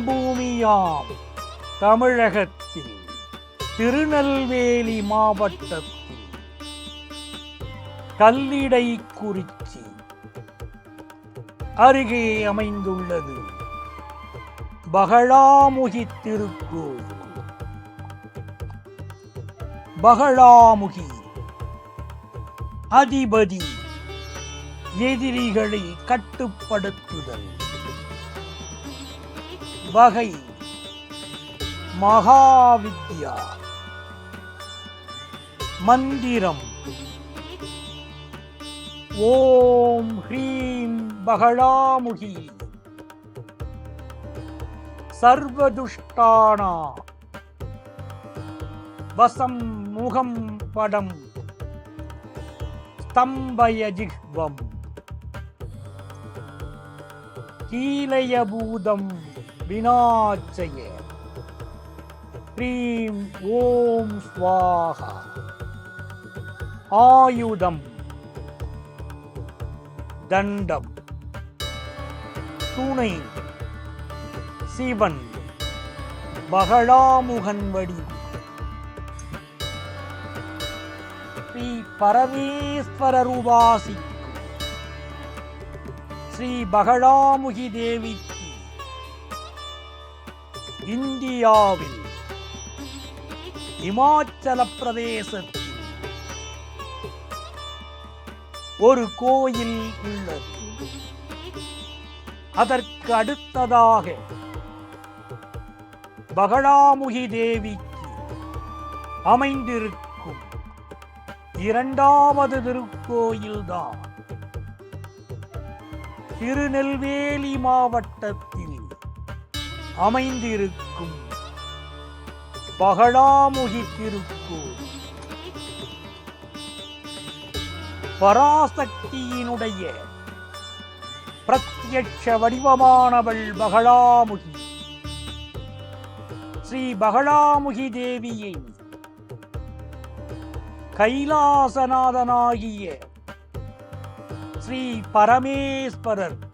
புண்ணிய பூமியாம் தமிழகத்தில் திருநெல்வேலி மாவட்டத்தில் கல்லிடை குறிச்சி அருகே அமைந்துள்ளது. பகழாமுகி திருக்கோயில். பகழாமுகி அதிபதி எதிரிகளை கட்டுப்படுத்துதல். வகை மகாவித்யா. மந்திரம். ஓம் ஹ்ரீம் பகழாமுகி சர்வதுஷ்டானா. வசம் முகம் படம். ஸ்தம்பய ஜிஹ்வம். கீலயபூதம். வினாச்சய ह्रीं ॐ स्वाहा ஆயுதம் தண்டம் துணை சிவன் பகழாமுகன் வடி ஸ்ரீ பரமேஸ்வரர் உபாசிக்கும் ஸ்ரீ பகழாமுகி தேவிக்கு இந்தியாவில் இமாச்சல பிரதேசத்தில் ஒரு கோயில் உள்ளது. அதற்கு அடுத்ததாக பகடாமுகி தேவிக்கு அமைந்திருக்கும் இரண்டாவது திருக்கோயில்தான் திருநெல்வேலி மாவட்டத்தில் அமைந்திருக்கும். பகழாமுகி பராசக்தியினுடைய பிரத்யட்ச வடிவமானவள் பகழாமுகி ஸ்ரீ பகழாமுகி தேவியை கைலாசநாதனாகிய ஸ்ரீ பரமேஸ்வரர்.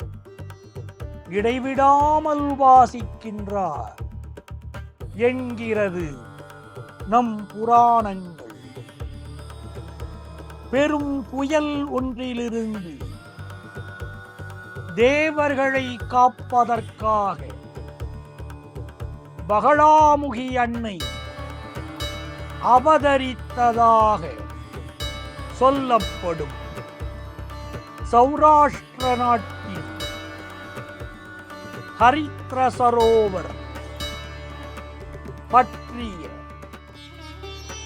இடைவிடாமல் வாசிக்கின்றார். என்கிறது நம் புராணங்கள். பெரும் புயல் ஒன்றிலிருந்து தேவர்களை காப்பதற்காக பகழாமுகி அன்னை அவதரித்ததாக சொல்லப்படும். சௌராஷ்டிர நாட்டு ஹரித்ர சரோவர் பற்றிய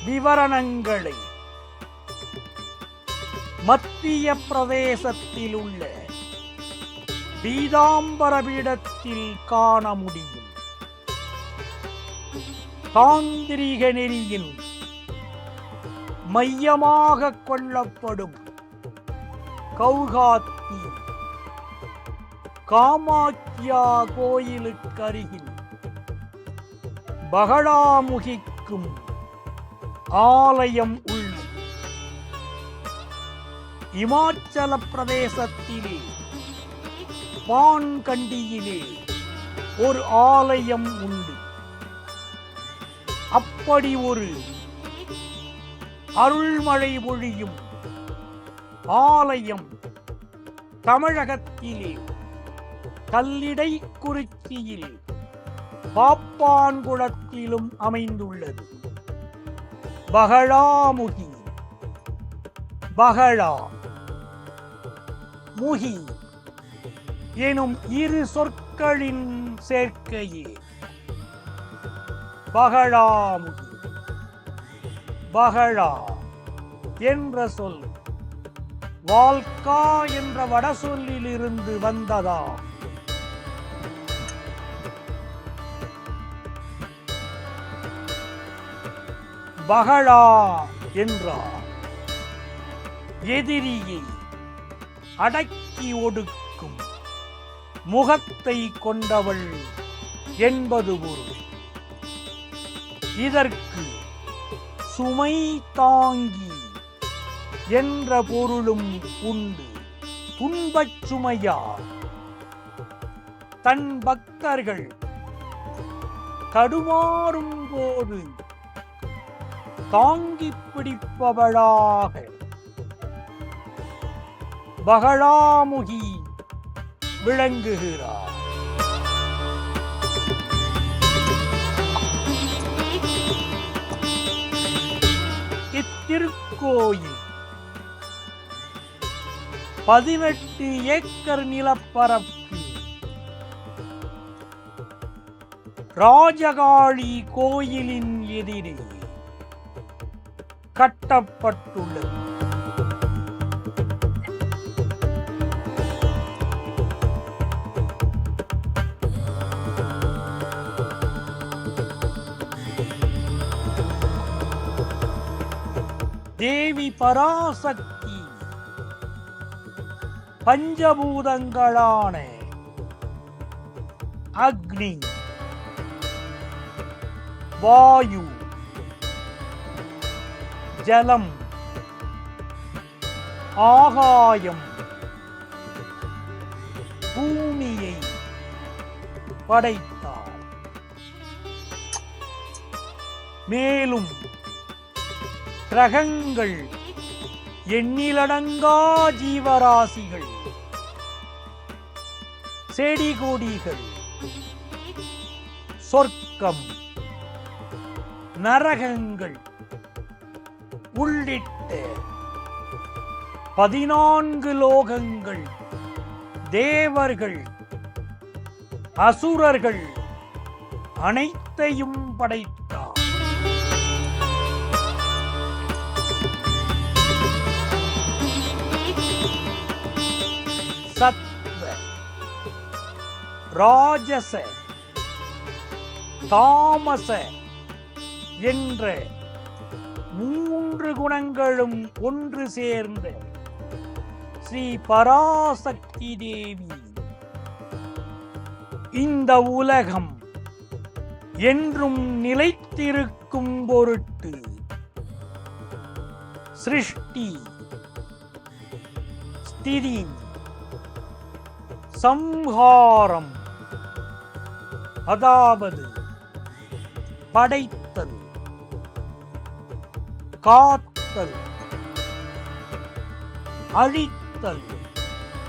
விவரணங்களை மத்திய பிரதேசத்தில் உள்ள பீதாம்பர பீடத்தில் காண முடியும். தாந்திரிக நெறியின் மையமாக கொள்ளப்படும் கௌகாத்தியம். காமாக்கியா கோயிலுக்கருகில் பகடாமுகிக்கும் ஆலயம் உள்ளது. இமாச்சல பிரதேசத்திலே பான்கண்டியிலே ஒரு ஆலயம் உண்டு. அப்படி ஒரு அருள்மழை பொழியும் ஆலயம் தமிழகத்திலே கல்லிடை குறிச்சியில் பாப்பான்குளத்திலும் அமைந்துள்ளது. பகழாமுகி பகழா முகி எனும் இரு சொற்களின் சேர்க்கையே. பகழாமுகி பகழா என்ற சொல் வால்கா என்ற வடசொல்லிலிருந்து வந்ததா? வகழா என்றார் எதிரியை அடக்கி ஒடுக்கும் முகத்தை கொண்டவள் என்பது பொருள் இதற்கு சுமை தாங்கி என்ற பொருளும் உண்டு. துன்பச் சுமையார் தன் பக்தர்கள் தடுமாறும் போது தாங்கி பிடிப்பவளாக பகலாமுகி விளங்குகிறார். இத்திருக்கோயில் பதினெட்டு ஏக்கர் நிலப்பரப்பு. ராஜகாளி கோயிலின் எதிரே. கட்டப்பட்டுள்ளது. தேவி பராசக்தி பஞ்சபூதங்களான அக்னி வாயு ஜலம் ஆகாயம் பூமியை படைத்தார். மேலும் கிரகங்கள் எண்ணிலடங்கா ஜீவராசிகள் செடி கொடிகள் சொர்க்கம் நரகங்கள் உள்ளிட்ட பதினான்கு லோகங்கள் தேவர்கள் அசுரர்கள் அனைத்தையும் படைத்தார் சத்வ ராஜச தாமச என்ற மூன்று குணங்களும் ஒன்று சேர்ந்த ஸ்ரீ பராசக்தி தேவி. இந்த உலகம் என்றும் நிலைத்திருக்கும் பொருட்டு சிருஷ்டி ஸ்திதி சம்ஹாரம். அதாவது படைத்தல் காத்தல். அழித்தல்.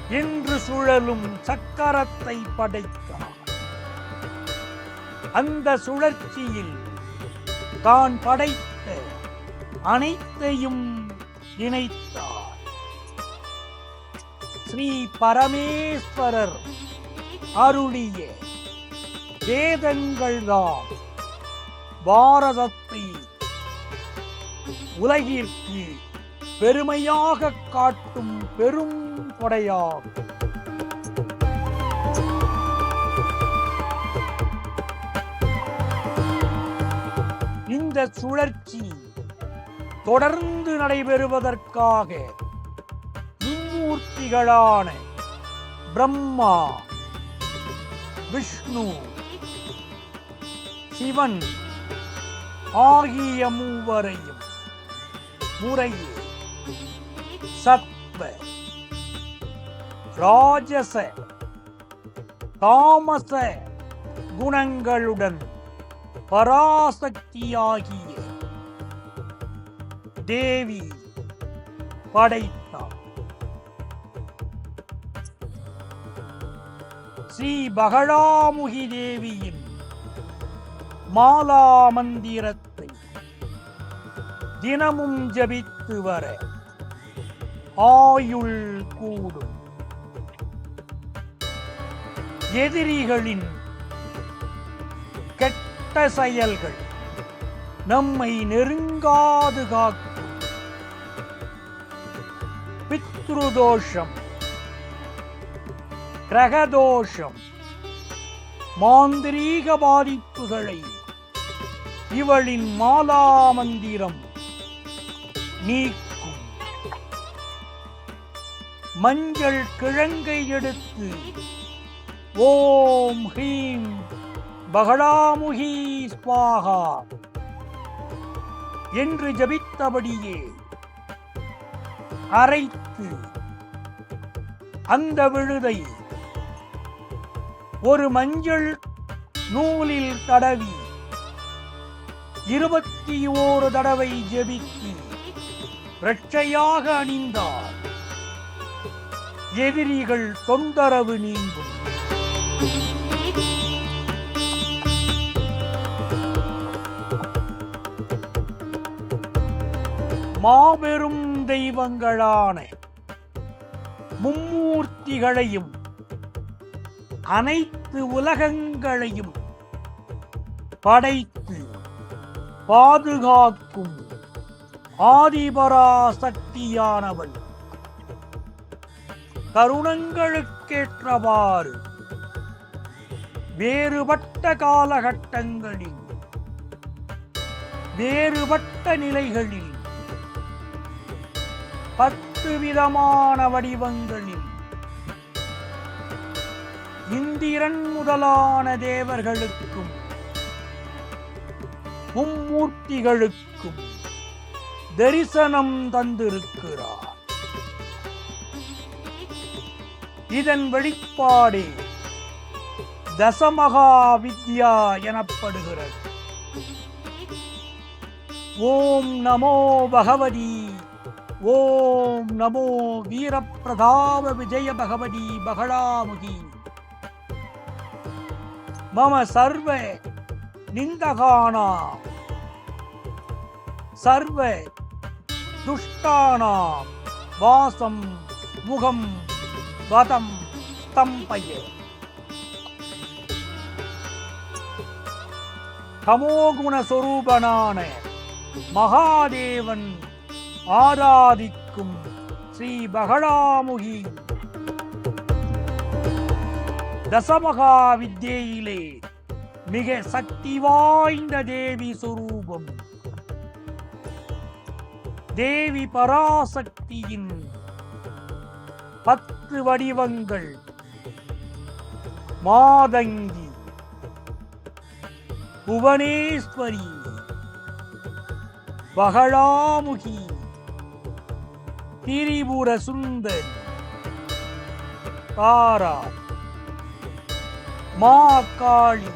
என்று சுழலும் சக்கரத்தை படைத்தார் அந்த சுழற்சியில் தான் படைத்த அனைத்தையும் இணைத்தார். ஸ்ரீ பரமேஸ்வரர் அருளிய வேதங்கள்தான் பாரதத்தை உலகிற்கு பெருமையாக காட்டும் பெரும் கொடையாகும். இந்த சுழற்சி தொடர்ந்து நடைபெறுவதற்காக மும்மூர்த்திகளான பிரம்மா விஷ்ணு சிவன் ஆகிய மூவரையும் முறையே சத்வ ராஜச. தாமச. குணங்களுடன் பராசக்தியாகிய தேவி படைத்தார் ஸ்ரீ பகழாமுகி தேவியின் மாலா மந்திரத்தை தினமும் ஜபித்து வர ஆயுள் கூடும். எதிரிகளின் கெட்ட செயல்கள் நம்மை நெருங்காது காக்கும் பித்ருதோஷம் கிரகதோஷம் மாந்திரீக பாதிப்புகளை இவளின் மாலா மந்திரம் நீக்கும். மஞ்சள் கிழங்கை எடுத்து ஓம் ஹீம் பகடாமுகி ஸ்வாகா. என்று ஜபித்தபடியே அரைத்து அந்த விழுதை ஒரு மஞ்சள் நூலில் தடவி இருபத்தி ஓரு தடவை ஜெபித்து ரட்சையாக அணிந்தார். எதிரிகள் தொந்தரவு நீங்கும். மாபெரும் தெய்வங்களான மும்மூர்த்திகளையும் அனைத்து உலகங்களையும் படைத்து பாதுகாக்கும் ஆதிபராசக்தியானவள் கருணங்களுக்கேற்றவாறு வேறுபட்ட காலகட்டங்களில் வேறுபட்ட நிலைகளில் பத்து விதமான வடிவங்களில் இந்திரன் முதலான தேவர்களுக்கும் மும்மூர்த்திகளுக்கும் தரிசனம் தந்திருக்கிறார். இதன் வெளிப்பாடே தசமகா வித்யா எனப்படுகிறது. ஓம் நமோ பகவதி ஓம் நமோ வீரப்பிரதாப விஜய பகவதி பகடாமுகி மம சர்வ நிந்தகானா சர்வ துஷ்டானாம். வாசம் முகம் வதம் ஸ்தம்பய தமோகுண சொரூபனான மகாதேவன் ஆராதிக்கும் ஸ்ரீ பகடாமுகி தசமகா வித்யிலே மிக சக்தி வாய்ந்த தேவி சுரூபம். தேவி பராசக்தியின் பத்து வடிவங்கள். மாதங்கி. புவனேஸ்வரி. பகழாமுகி திரிபுர சுந்தர் தாரா. மா காளி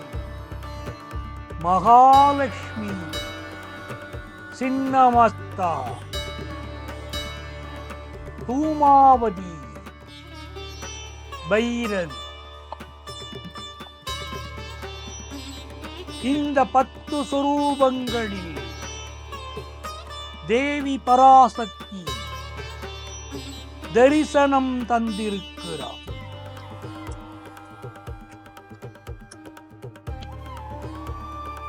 மகாலட்சுமி சின்னமஸ்தா. தூமாவதி. பைரவி. இந்த பத்து சொரூபங்களில் தேவி பராசக்தி தரிசனம் தந்திருக்கிறார்.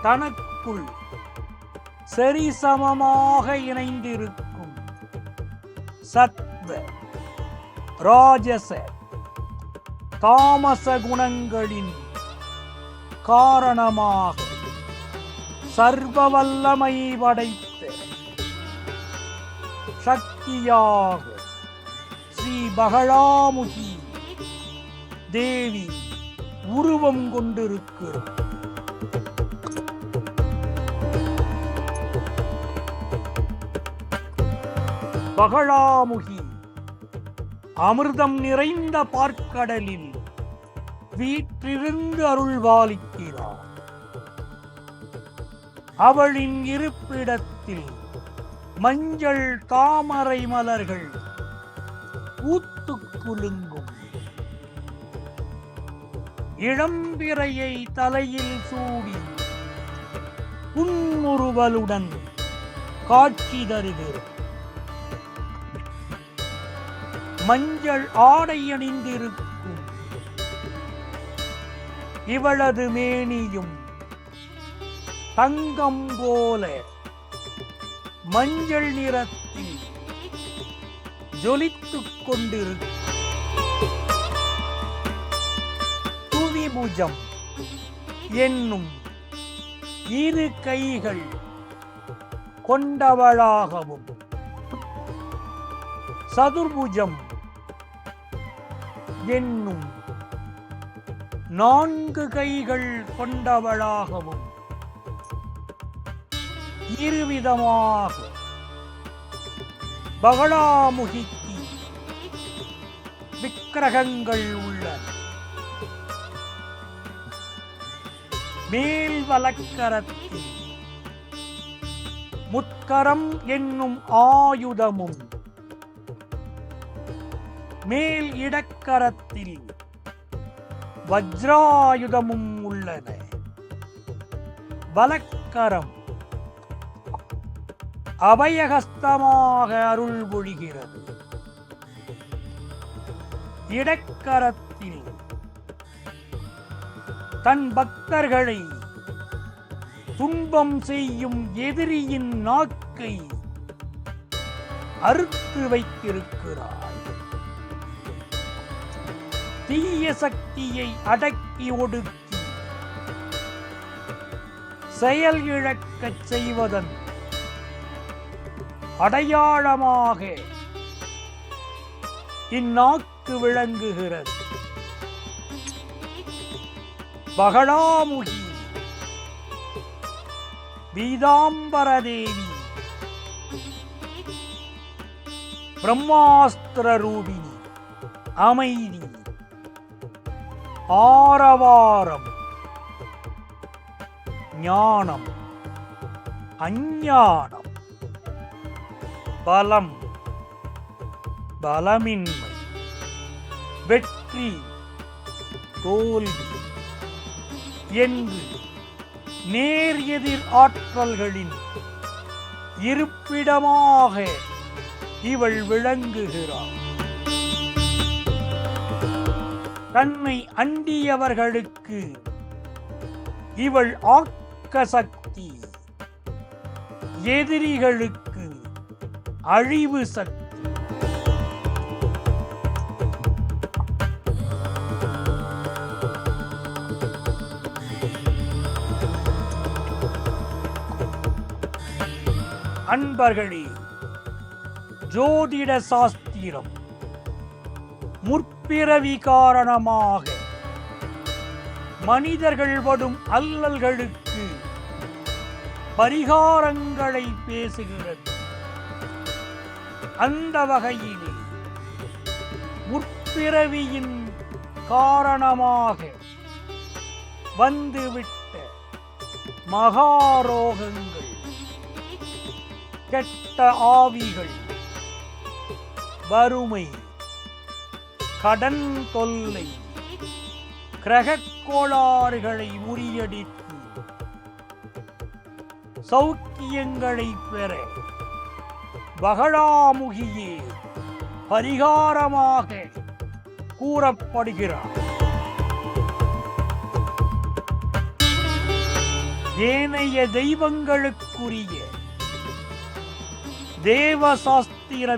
தனக்குள் சரிசமமாக இணைந்திருக்கும் சத் ராஜச தாமச குணங்களின் காரணமாக சர்வ வல்லமை படைத்த சக்தியாக ஸ்ரீ பகழாமுகி தேவி உருவம் கொண்டிருக்கிறார் பகழாமுகி அமிர்தம் நிறைந்த பார்க்கடலில் வீற்றிருந்து அருள்வாளிக்கிறார். அவளின் இருப்பிடத்தில் மஞ்சள் தாமரை மலர்கள் ஊத்து குலுங்கும். இளம்பிறையை தலையில் சூடி புன்முறுவலுடன் காட்சி தருகிறது. மஞ்சள் ஆடை அணிந்திருக்கும். இவளது மேனியும் தங்கம் போல மஞ்சள் நிறத்தில் ஜொலித்துக் கொண்டிருக்கும். துவிபுஜம் என்னும் இரு கைகள் கொண்டவளாகவும். சதுர்புஜம் என்னும் நான்கு கைகள் கொண்டவளாகவும் இருவிதமாக பகலாமுகிக்கு விக்கிரகங்கள் உள்ளன. மேல் வலக்கரத்தில் முத்கரம் என்னும் ஆயுதமும் மேல் இடக்கரத்தில் வஜ்ராயுதமும் உள்ளன. வலக்கரம் அபயகஸ்தமாக அருள் பொழிகிறது இடக்கரத்தில் தன் பக்தர்களை துன்பம் செய்யும் எதிரியின் நாக்கை அறுத்து வைத்திருக்கிறார். தீய சக்தியை அடக்கி ஒடுக்கி செயல் இழக்கச் செய்வதன் அடையாளமாக இந்நாக்கு விளங்குகிறது. பகடாமுகி பீதாம்பரதேவி பிரம்மாஸ்திர ரூபிணி அமைதி. ஆரவாரம். ஞானம். அஞ்ஞானம். பலம். பலமின்மை. வெற்றி. தோல்வி. என்று நேர் எதிர் ஆற்றல்களின் இருப்பிடமாக இவள் விளங்குகிறாள். தன்னை அண்டியவர்களுக்கு. இவள் ஆக்க சக்தி எதிரிகளுக்கு அழிவு சக்தி. அன்பர்களே ஜோதிட சாஸ்திரம் பிறவி காரணமாக. மனிதர்கள் படும் அல்லல்களுக்கு பரிகாரங்களை பேசுகிறது. அந்த வகையிலே முற்பிறவியின் காரணமாக வந்துவிட்ட மகாரோகங்கள் கெட்ட ஆவிகள் வறுமை கடன் தொல்லை கிரகக் கோளாறுகளை முறியடித்து சௌக்கியங்களை பெற பகழாமுகியே பரிகாரமாக கூறப்படுகிறார். ஏனைய தெய்வங்களுக்குரிய தேவ சாஸ்திர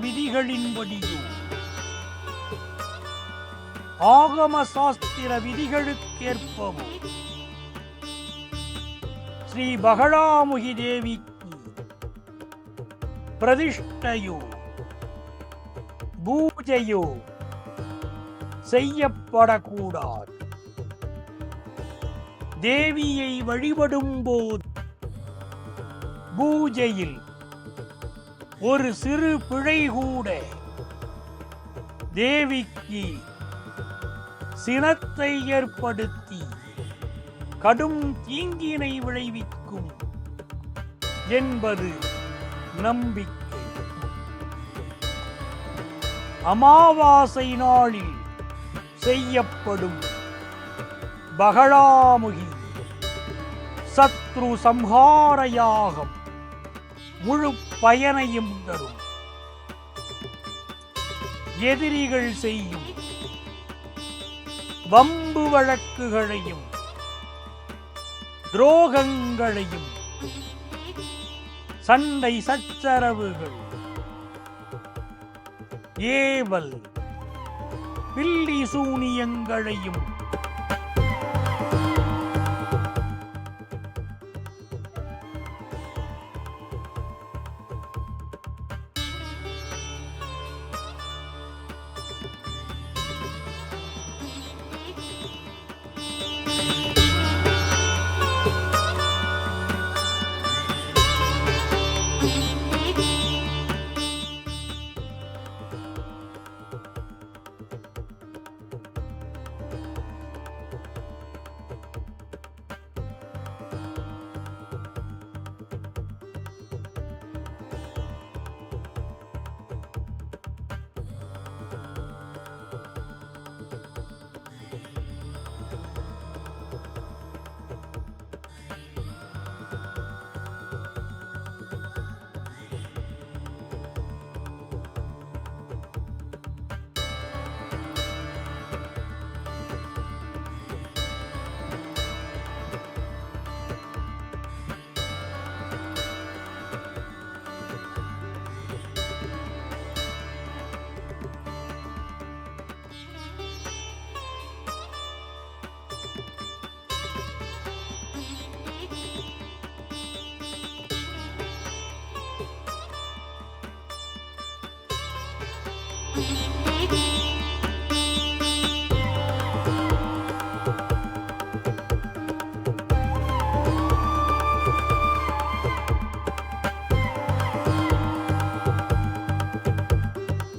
ஆகம சாஸ்திர விதிகளுக்கேற்பவும். ஸ்ரீ பகழாமுகி தேவிக்கு பிரதிஷ்டையோ பூஜையோ செய்யப்படக்கூடாது. தேவியை வழிபடும் போது பூஜையில் ஒரு சிறு பிழை கூட தேவிக்கு சினத்தை ஏற்படுத்தி கடும் தீங்கினை விளைவிக்கும் என்பது நம்பிக்கை. அமாவாசை நாளில் செய்யப்படும் பகழாமுகி சத்ரு சம்ஹார யாகம் முழு பயனையும் தரும். எதிரிகள் செய்யும் வம்பு வழக்குகளையும் துரோகங்களையும் சண்டை சச்சரவுகள் ஏவல் பில்லி சூனியங்களையும்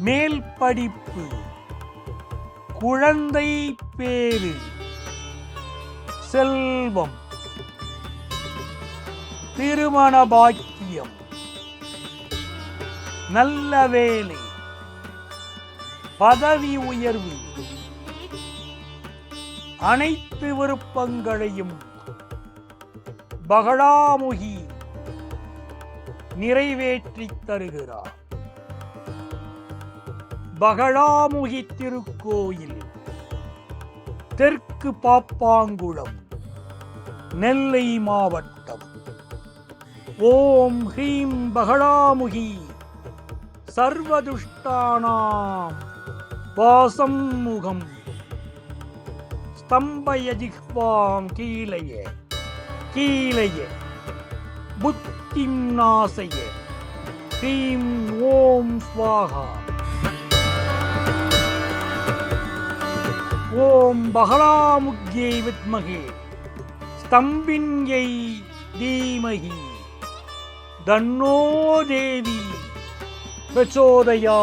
மேல் படிப்பு குழந்தை பேரு செல்வம். திருமண பாக்கியம். நல்ல வேலை. பதவி உயர்வு. அனைத்து விருப்பங்களையும் பகடாமுகி நிறைவேற்றித் தருகிறார். பகடாமுகி திருக்கோயில் தெற்கு பாப்பாங்குளம் நெல்லை மாவட்டம். ஓம் ஹ்ரீம் பகழாமுகி சர்வதுஷ்டானாம் வாசம் முகம். ஸ்தம்பயஜிஹ்வாம் கீழைய கீழைய கீழய புத்திம் நாசய. ஹ்ரீம் ஓம் ஸ்வாகா. ஓம் பகலாமுக்யை வித்மகே ஸ்தம்பின்யை தீமகி. தன்னோ தேவி. பிரச்சோதயா